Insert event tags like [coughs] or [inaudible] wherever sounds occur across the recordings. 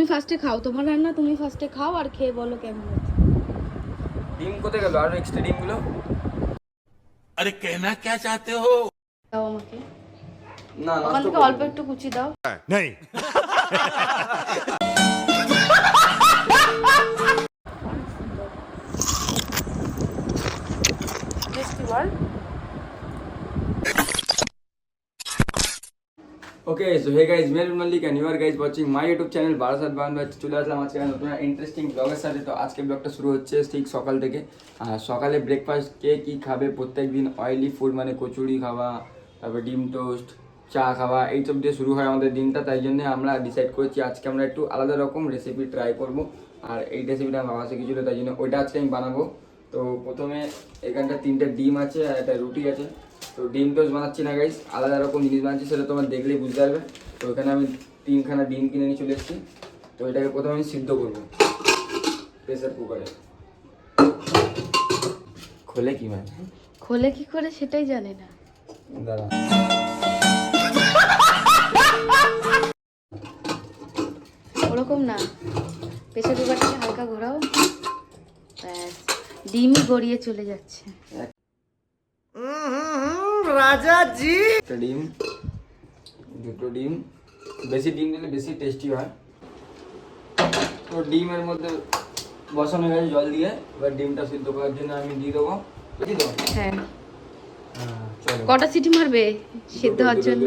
তুমি ফার্স্টে খাও তোমার রান্না তুমি ফার্স্টে খাও আর খেয়ে বলো কেমন হচ্ছে ডিম কোথায় গেল? আর এক্সট্রা ডিমগুলো আরে কেনা কে চাইতে হো? দাও আমাকে। না না ওখান থেকে অল্প একটু কুচি দাও। হ্যাঁ, নেই। [laughs] Okay so hey guys Merun Mallick and you are guys watching my YouTube channel Barasat বান চলে আসলাম আজকে নতুন ইন্টারেস্টিং ব্লগের সাথে তো আজকে ব্লগটা শুরু হচ্ছে ঠিক সকাল থেকে আর সকালে ব্রেকফাস্ট কে কী খাবে প্রত্যেক দিন অয়েলি ফুড মানে কচুরি খাওয়া তারপর ডিম টোস্ট চা খাওয়া এইসব দিয়ে শুরু হয় আমাদের দিনটা। তাই জন্য আমরা ডিসাইড করেছি আজকে আমরা একটু আলাদা রকম রেসিপি ট্রাই করব। আর এই রেসিপিটা আমার বাবা শিখেছিল, তাই জন্য ওইটা আজকে আমি বানাবো। তো প্রথমে এখানটা তিনটে ডিম আছে আর একটা রুটি আছে। তো ডিম টোস্ট বানাচ্ছি না গাইস আলাদা রকম জিনিস বানাচ্ছি সেটা তোমার দেখলেই বুঝতে পারবে। তো এখানে আমি তিনখানা ডিম কিনে নিয়ে চলে এসেছি। তো এটাকে প্রথমে আমি সিদ্ধ করব প্রেসার কুকারে। খোলে কি মানে? খোলে কি করে সেটাই জানি না। দাঁড়া। ওরকম না। প্রেসার কুকারটাকে হালকা ঘোরাও। ব্যাস ডিমই গড়িয়ে চলে যাচ্ছে। একটা ডিম দুটো ডিম। বেশি ডিম দিলে বেশি টেস্টি হয়। তো ডিমের মধ্যে বসানো হয়ে গেছে জল দিয়ে। এবার ডিমটা সিদ্ধ করার জন্য আমি দিয়ে দেবো। বুঝলি তো হ্যাঁ। হ্যাঁ কটা সিটি মারবে সিদ্ধ হওয়ার জন্য?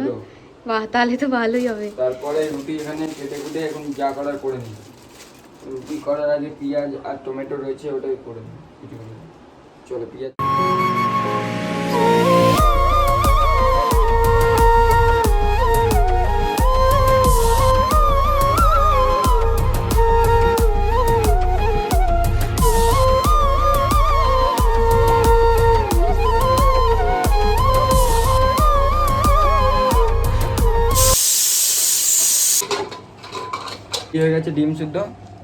বাহ তাহলে তো ভালোই হবে। তারপরে রুটি এখানে কেটে কুটে এখন যা করার করে নিই। রুটি করার আগে পেঁয়াজ আর টমেটো রয়েছে ওটাই করে নিই। করে নিই। চলো পেঁয়াজ গেছে ডিম সিদ্ধ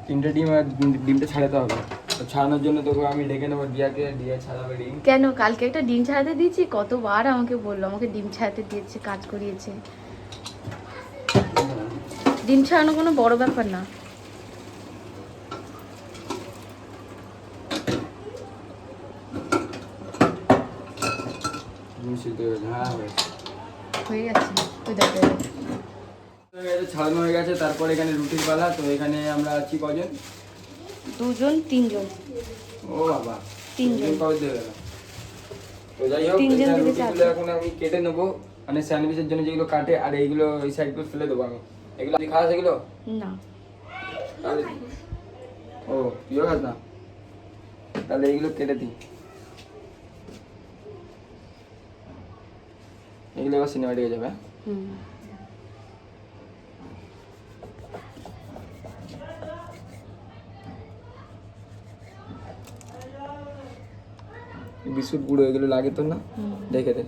তিনটে ডিম আর ডিমটা ছাড়াতে হবে। তো ছাড়ানোর জন্য তোকে আমি ডেকে নেব দিয়াকে দিয়ে ছাড়াবে ডিম। কেন? কালকে একটা ডিম ছাড়াতে দিয়েছি? কতবার আমাকে বলল? আমাকে ডিম ছাড়াতে দিয়েছে কাজ করিয়েছে। ডিম ছাড়ানো কোনো বড় ব্যাপার না। হয়ে গেছে। হ্যাঁ গেছে। তুই দেখো। ছাড়ানো হয়ে গেছে তারপর এখানে রুটির পালা তো এখানে আমরা আছি কজন? দুজন তিনজন। ও বাবা তিনজন। কবে দিয়ে তো যাই হোক তিনজন এটা থেকে রুটিগুলো এখন আমি কেটে নেব। মানে স্যান্ডউইচের জন্য যেগুলো কাটে আর এইগুলো এই সাইডগুলো ফেলে দেবো আমি। এগুলো তুই খাস এগুলো? না। ও তুইও খাস না? তাহলে এইগুলো কেটে দিই। এগুলো এবার সিনেমাটিকে যাবে হ্যাঁ? হুম। বিস্কুট গুঁড়ো এগুলো লাগে তো না। দেখে দে।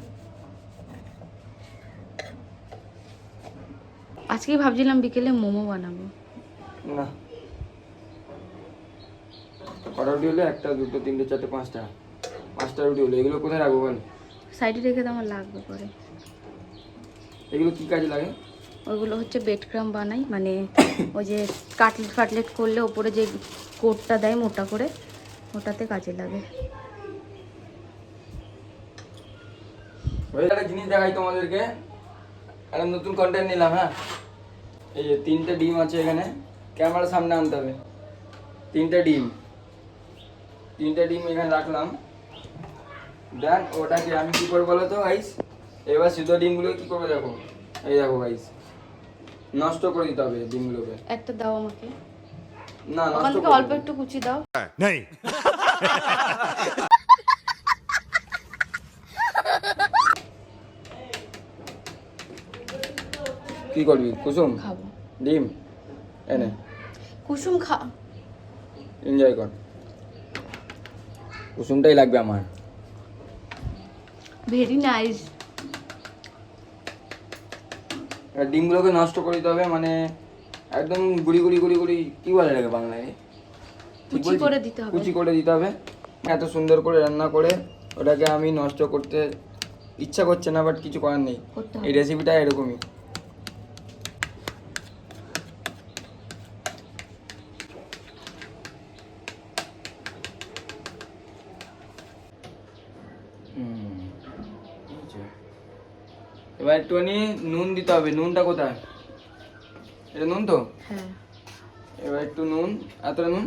আজকেই ভাবছিলাম বিকেলে মোমো বানাবো। না। কটা রুটি হলো একটা দুটো তিনটে চারটে পাঁচটা। পাঁচটা রুটি হলো এগুলো কোথায় রাখব বল? সাইডে রেখে তো আমার লাগবে পরে। এগুলো কি কাজে লাগে? ওগুলো হচ্ছে বেড ক্রাম বানাই মানে [coughs] ওই যে কাটলেট ফাটলেট করলে ওপরে যে কোটটা দেয় মোটা করে ওটাতে কাজে লাগে। একটা জিনিস দেখাই তোমাদেরকে। একটা নতুন কন্টেন্ট নিলাম হ্যাঁ? এই যে তিনটে ডিম আছে এখানে ক্যামেরার সামনে আনতে হবে। তিনটে ডিম। তিনটে ডিম এখানে রাখলাম। দেন ওটাকে আমি কি করব বলো তো গাইস এবার সিদ্ধ ডিমগুলো কি করব দেখো? এই দেখো গাইস নষ্ট করে দিতে হবে ডিমগুলোকে। একটা দাও আমাকে। না নষ্ট অল্প একটু কুচি দাও। नहीं [laughs] কি করবি? কুসুম? খাব। ডিম? এনে। কুসুম খা। এনজয় কর। কুসুমটাই লাগবে আমার। ভেরি নাইস আর ডিমগুলোকে নষ্ট করে দিতে হবে মানে একদম গুড়ি গুড়ি গুড়ি গুড়ি কি বলে এটাকে বাংলায়? কুচি করে দিতে হবে। কুচি করে দিতে হবে। এত সুন্দর করে রান্না করে ওটাকে আমি নষ্ট করতে ইচ্ছা করছে না বাট কিছু করার নেই। এই রেসিপিটা এরকমই। এবার একটুখানি নুন দিতে হবে। নুনটা কোথায়? এটা নুন তো? হ্যাঁ। এবার একটু নুন এতটা নুন?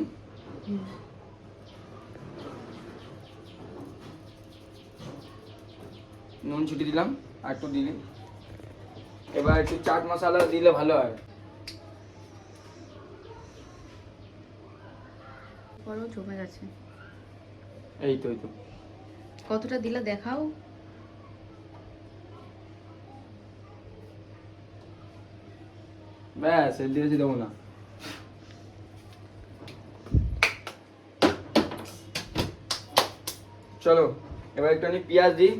নুন ছুটি দিলাম আর একটু দিলি। এবার একটু চাট মশলা দিলে ভালো হয়। বড় জমে গেছে। এই তো এই তো। কতটা দিলে দেখাও? ব্যাস এর দিয়েছি দেবো না চলো এবার একটুখানি পেঁয়াজ দিই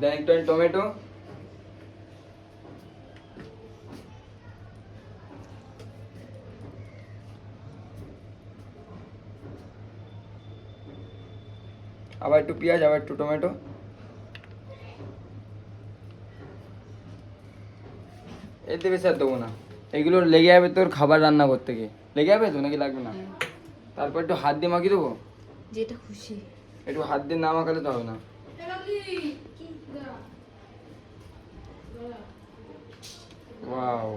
দেন একটুখানি টমেটো আবার একটু পেঁয়াজ আবার একটু টমেটো এতে বেশি আর দেবো না। এগুলো লেগে যাবে তোর খাবার রান্না করতে গিয়ে। লেগে যাবে তো নাকি লাগবে না? তারপর একটু হাত দিয়ে মাখিয়ে দেবো? যেটা খুশি। একটু হাত দিয়ে না মাখালে তো হবে না। ওয়াও।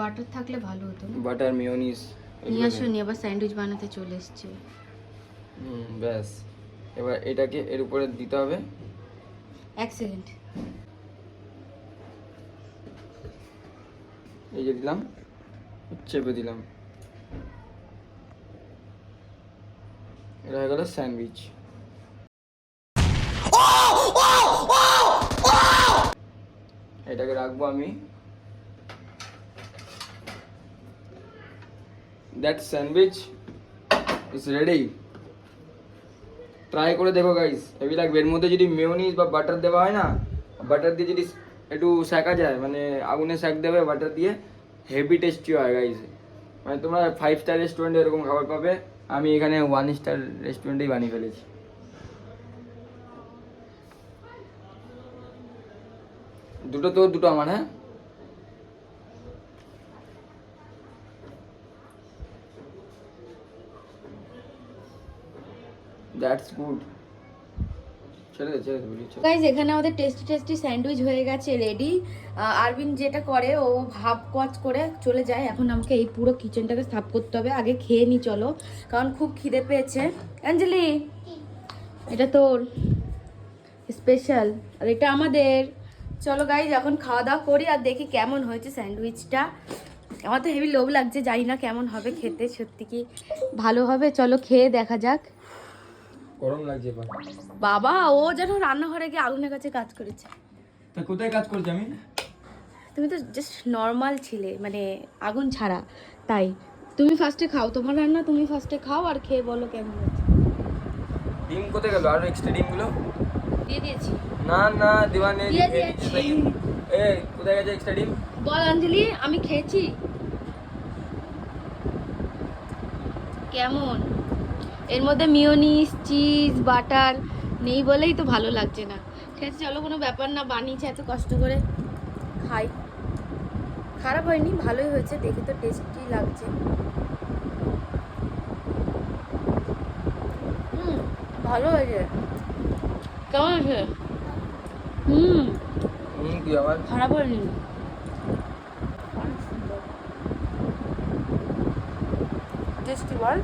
বাটার থাকলে ভালো হতো বাটার মিওনিস নিয়ে আসো নিয়ে আবার স্যান্ডউইচ বানাতে চলে এসছে। হুম ব্যাস। এবার এটাকে এর উপরে দিতে হবে। এক সেকেন্ড এই যে দিলাম চেপে দিলাম। এটা হয়ে গেল স্যান্ডউইচ। এটাকে রাখব আমি। That sandwich is ready try করে দেখো গাইস হেভি লাগবে। এর মধ্যে যদি মেয়োনিজ বা বাটার দেওয়া হয় না বাটার দিয়ে যদি একটু সেকা যায় মানে আগুনে সেক দেবে বাটার দিয়ে হেভি টেস্টি হয় গাইস মানে তোমরা ফাইভ স্টার রেস্টুরেন্টে এরকম খাবার পাবে। আমি এখানে ওয়ান স্টার রেস্টুরেন্টেই বানিয়ে ফেলেছি। দুটো তো, দুটো আমার হ্যাঁ? That's good. গাইজ এখানে আমাদের টেস্টি টেস্টি স্যান্ডউইচ হয়ে গেছে রেডি আরবিন যেটা করে, ও হাফ কোয়াচ করে চলে যায়। এখন আমাকে এই পুরো কিচেনটাকে সাফ করতে হবে। আগে খেয়ে নি, চলো। কারণ খুব খিদে পেয়েছে। অঞ্জলি এটা তোর স্পেশাল আর এটা আমাদের। চলো গাইজ এখন খাওয়া দাওয়া করি আর দেখি কেমন হয়েছে স্যান্ডউইচটা। আমার তো হেভি লোভ লাগছে, জানি না কেমন হবে খেতে, সত্যি কি ভালো হবে। চলো খেয়ে দেখা যাক। গরম লাগছে এবার। বাবা ও যেন রান্নাঘরে গিয়ে আগুনের কাছে কাজ করেছে। তা কোথায় কাজ করছি আমি? তুমি তো জাস্ট নর্মাল ছিলে মানে আগুন ছাড়া। তাই তুমি ফার্স্টে খাও তোমার রান্না তুমি ফার্স্টে খাও আর খেয়ে বলো কেমন হয়েছে। ডিম কোথায় গেল? আরও এক্সট্রা ডিমগুলো দিয়ে দিয়েছি। না না দেওয়া নেই দিয়ে দিয়ে দিয়েছি। এ কোথায় গেছে এক্সট্রা ডিম? বল অঞ্জলি আমি খেয়েছি। কেমন? এর মধ্যে মিওনিস চিজ বাটার নেই বলেই তো ভালো লাগছে না। ঠিক আছে চলো কোনো ব্যাপার না বানিয়েছে এত কষ্ট করে খাই। খারাপ হয়নি ভালোই হয়েছে দেখে তো টেস্টি লাগছে। হুম ভালো হয়েছে। কেমন আছে হুম খারাপ হয়নি। টেস্টি বল।